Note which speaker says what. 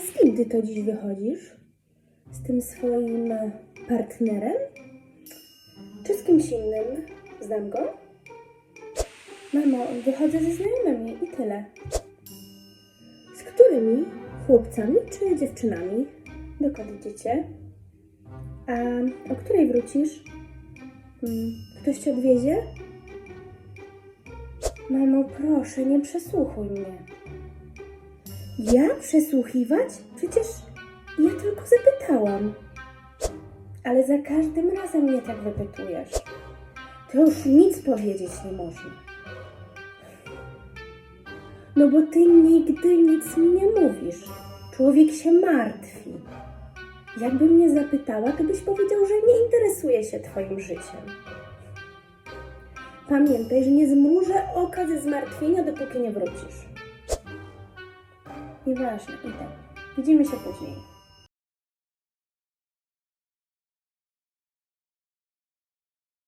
Speaker 1: Z kim ty to dziś wychodzisz? Z tym swoim e, partnerem? Czy z kimś innym? Znam go? Mamo, wychodzę ze znajomymi i tyle. Z którymi? Chłopcami czy dziewczynami? Dokąd idziecie? A o której wrócisz? Hmm, Ktoś cię odwiezie? Mamo, proszę, nie przesłuchuj mnie. Ja przesłuchiwać? Przecież ja tylko zapytałam. Ale za każdym razem mnie tak wypytujesz. To już nic powiedzieć nie można. No bo ty nigdy nic mi nie mówisz. Człowiek się martwi. Jakby mnie zapytała, to byś powiedział, że nie interesuje się twoim życiem. Pamiętaj, że nie zmrużę oka ze zmartwienia, dopóki nie wrócisz. Неважно Итак, Увидимся позднее.